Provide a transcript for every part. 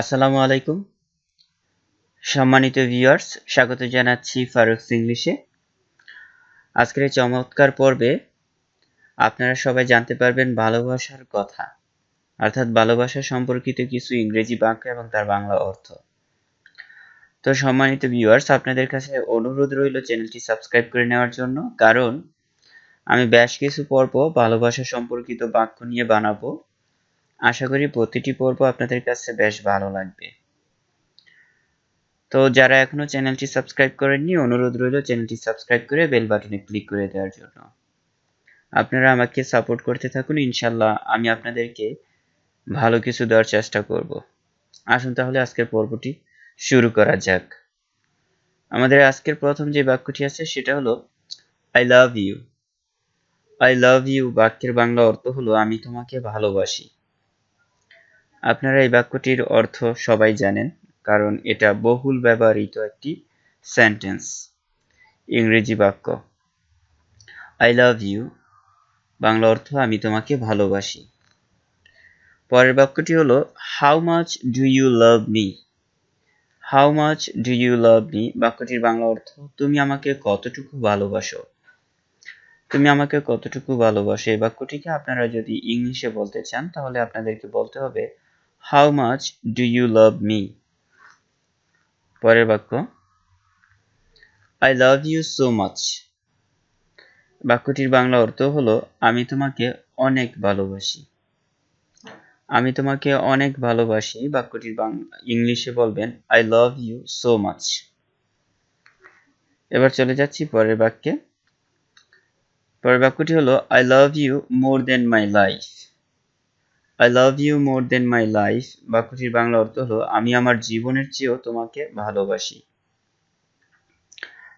আসসালামু আলাইকুম। সম্মানিত ভিউয়ার্স স্বাগত জানাচ্ছি ফারুকস ইংলিশে। আজকের চমৎকার পর্বে আপনারা সবাই জানতে পারবেন ভালোবাসার কথা, অর্থাৎ ভালোবাসা সম্পর্কিত কিছু ইংরেজি বাক্য এবং তার বাংলা অর্থ। তো সম্মানিত ভিউয়ার্স আপনাদের কাছে অনুরোধ রইল চ্যানেলটি সাবস্ক্রাইব করে নেওয়ার জন্য, কারণ আমি বেশ কিছু পর্ব ভালোবাসা সম্পর্কিত বাক্য নিয়ে বানাবো। আশা করি প্রতিটি পর্ব আপনাদের কাছে বেশ ভালো লাগবে। তো যারা এখনও চ্যানেলটি সাবস্ক্রাইব করেননি, অনুরোধ রইল চ্যানেলটি সাবস্ক্রাইব করে বেল বাটনে ক্লিক করে দেওয়ার জন্য। আপনারা আমাকে সাপোর্ট করতে থাকুন, ইনশাল্লাহ আমি আপনাদেরকে ভালো কিছু দেওয়ার চেষ্টা করব। আসুন তাহলে আজকের পর্বটি শুরু করা যাক। আমাদের আজকের প্রথম যে বাক্যটি আছে সেটা হলো I love you I love you বাক্যের বাংলা অর্থ হলো, আমি তোমাকে ভালোবাসি। আপনারা এই বাক্যটির অর্থ সবাই জানেন, কারণ এটা বহুল ব্যবহৃত একটি সেন্টেন্স ইংরেজি বাক্য। আই লাভ ইউ বাংলা অর্থ আমি তোমাকে ভালোবাসি। পরের বাক্যটি হলো how much do you love me how much do you love me বাক্যটির বাংলা অর্থ, তুমি আমাকে কতটুকু ভালোবাসো? তুমি আমাকে কতটুকু ভালোবাসো? এই বাক্যটিকে আপনারা যদি ইংলিশে বলতে চান, তাহলে আপনাদেরকে বলতে হবে how much do you love me পরের বাক্য I love you so much বাক্যটির বাংলা অর্থ হলো, আমি তোমাকে অনেক ভালোবাসি। আমি তোমাকে অনেক ভালোবাসি, বাক্যটির ইংলিশে বলবেন I love you so much এবার চলে যাচ্ছি পরের বাক্যে। পরের বাক্যটি হলো I love you more than my life I love you more than my life বাক্যটির বাংলা অর্থ হলো, আমি আমার জীবনের চেয়েও তোমাকে ভালোবাসি।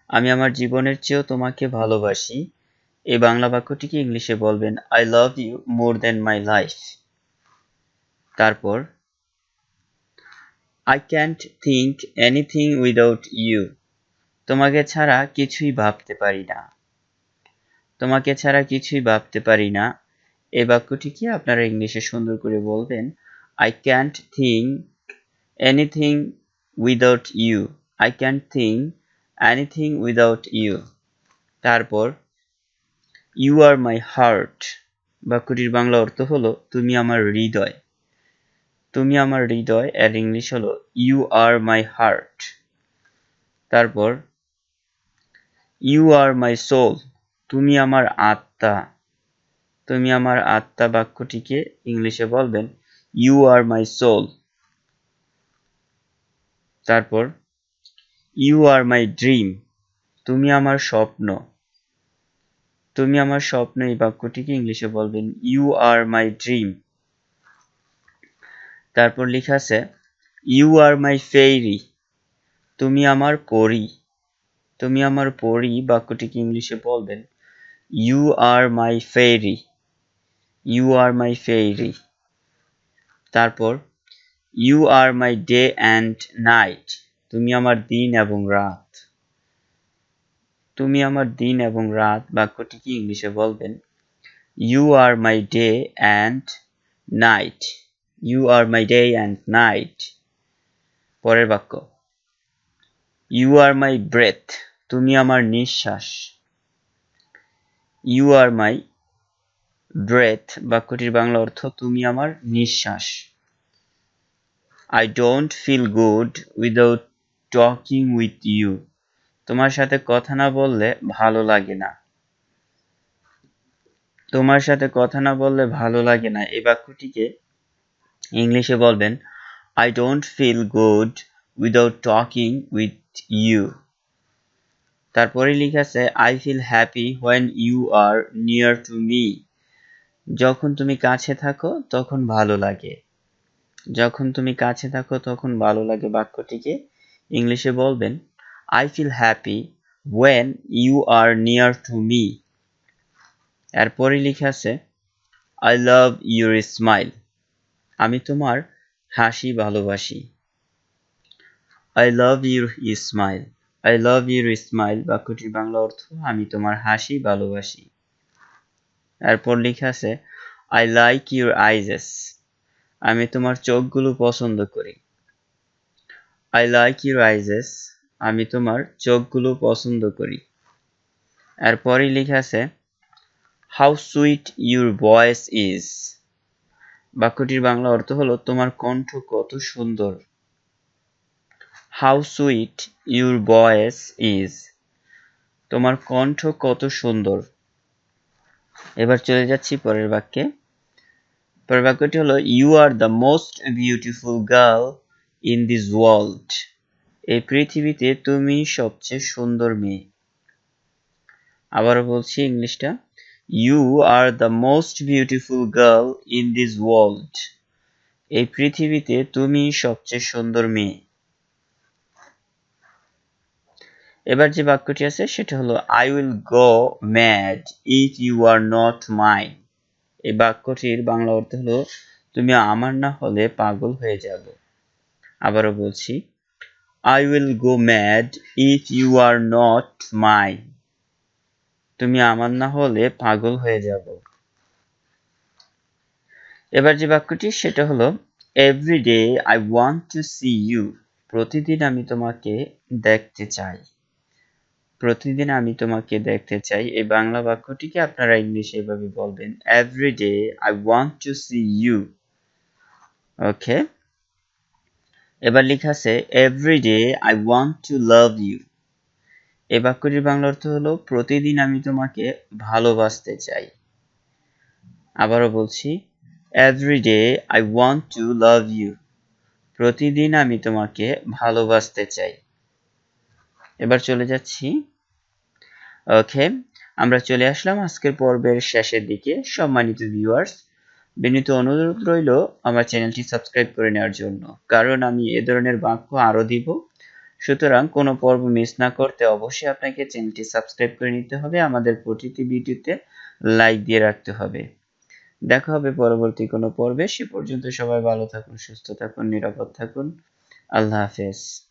আমি আমার জীবনের চেয়েও তোমাকে ভালোবাসি। এই বাংলা বাক্যটিকে ইংলিশে বলবেন I love you more than my life তারপর I can't think anything without you তোমাকে ছাড়া কিছুই ভাবতে পারি না। তোমাকে ছাড়া কিছুই ভাবতে পারি না। এই বাক্যটিকে আপনারা ইংলিশে সুন্দর করে বলবেন? I can't think anything without you I can't think anything without you তারপর ইউ আর মাই হার্ট বাক্যটির বাংলা অর্থ হলো, তুমি আমার হৃদয়। তুমি আমার হৃদয় এর ইংলিশ হলো ইউ আর মাই হার্ট তারপর ইউ আর মাই সোল তুমি আমার আত্মা। তুমি আমার আত্মা বাক্যটিকে ইংলিশে বলবেন ইউ আর মাই সোল তারপর ইউ আর মাই ড্রিম তুমি আমার স্বপ্ন। তুমি আমার স্বপ্ন এই বাক্যটিকে ইংলিশে বলবেন ইউ আর মাই ড্রিম তারপর লেখা আছে ইউ আর মাই ফেইরি তুমি আমার পরি তুমি আমার পরি বাক্যটিকে ইংলিশে বলবেন you are my fairy you are my fairy তারপর you are my day and night তুমি আমার দিন এবং রাত। তুমি আমার দিন এবং রাত, বাক্যটি কি ইংলিশে বলবেন? You are my day and night you are my day and night পরের বাক্য ইউ আর মাই ব্রেথ তুমি আমার নিঃশ্বাস। ইউ আর মাই ব্রেথ বাক্যটির বাংলা অর্থ, তুমি আমার নিঃশ্বাস। I don't feel good without talking with you তোমার সাথে কথা না বললে ভালো লাগে না। তোমার সাথে কথা না বললে ভালো লাগে না। এই বাক্যটিকে ইংলিশে বলবেন I don't feel good without talking with you তারপরে লিখা আছে I feel happy when you are near to me যখন তুমি কাছে থাকো, তখন ভালো লাগে। যখন তুমি কাছে থাকো, তখন ভালো লাগে বাক্যটিকে ইংলিশে বলবেন I feel happy when you are near to me এরপরে লিখে আছে আই লাভ ইউর স্মাইল আমি তোমার হাসি ভালোবাসি। I love your smile I love your smile বাক্যটির বাংলা অর্থ, আমি তোমার হাসি ভালোবাসি। এরপর লেখা আছে আই লাইক ইউর আইজেস আমি তোমার চোখগুলো পছন্দ করি। আই লাইক ইউর আইজেস আমি তোমার চোখগুলো পছন্দ করি। এরপরই লেখা আছে how sweet your voice is বাক্যটির বাংলা অর্থ হলো, তোমার কণ্ঠ কত সুন্দর। How sweet your voice is তোমার কণ্ঠ কত সুন্দর। এবার চলে যাচ্ছি পরের বাক্যে। পরের বাক্যটি হলো you are the most beautiful girl in this world এই পৃথিবীতে তুমি সবচেয়ে সুন্দর মেয়ে। আবারও বলছি ইংলিশটা you are the most beautiful girl in this world এই পৃথিবীতে তুমি সবচেয়ে সুন্দর মেয়ে। এবার যে বাক্যটি আছে, সেটা হলো I will go mad if you are not mine এই বাক্যটির বাংলা অর্থ হলো, তুমি আমার না হলে পাগল হয়ে যাব। আবারও বলছি I will go mad if you are not mine তুমি আমার না হলে পাগল হয়ে যাব। এবার যে বাক্যটি, সেটা হলো every day I want to see you প্রতিদিন আমি তোমাকে দেখতে চাই। প্রতিদিন আমি তোমাকে দেখতে চাই। এই বাংলা বাক্যটিকে আপনারা ইংলিশে এভাবে বলবেন every day I want to see you okay এবার লেখা আছে every day I want to love you এই বাক্যটির বাংলা অর্থ হলো, প্রতিদিন আমি তোমাকে ভালোবাসতে চাই। আবারও বলছি every day I want to love you প্রতিদিন আমি তোমাকে ভালোবাসতে চাই। এবার চলে যাচ্ছি। ওকে আমরা চলে আসলাম আজকের পর্বের শেষের দিকে। সম্মানিত ভিউয়ার্স বিনীত অনুরোধ রইল আমার চ্যানেলটি সাবস্ক্রাইব করে নেওয়ার জন্য। কারণ আমি এ ধরনের বাক্য আরও দিব। সুতরাং কোনো পর্ব মিস না করতে অবশ্যই আপনাকে চ্যানেলটি সাবস্ক্রাইব করে নিতে হবে। আমাদের প্রতিটি ভিডিওতে লাইক দিয়ে রাখতে হবে। দেখা হবে পরবর্তী কোনো পর্বে। সে পর্যন্ত সবাই ভালো থাকুন, সুস্থ থাকুন, নিরাপদ থাকুন। আল্লাহ হাফেজ।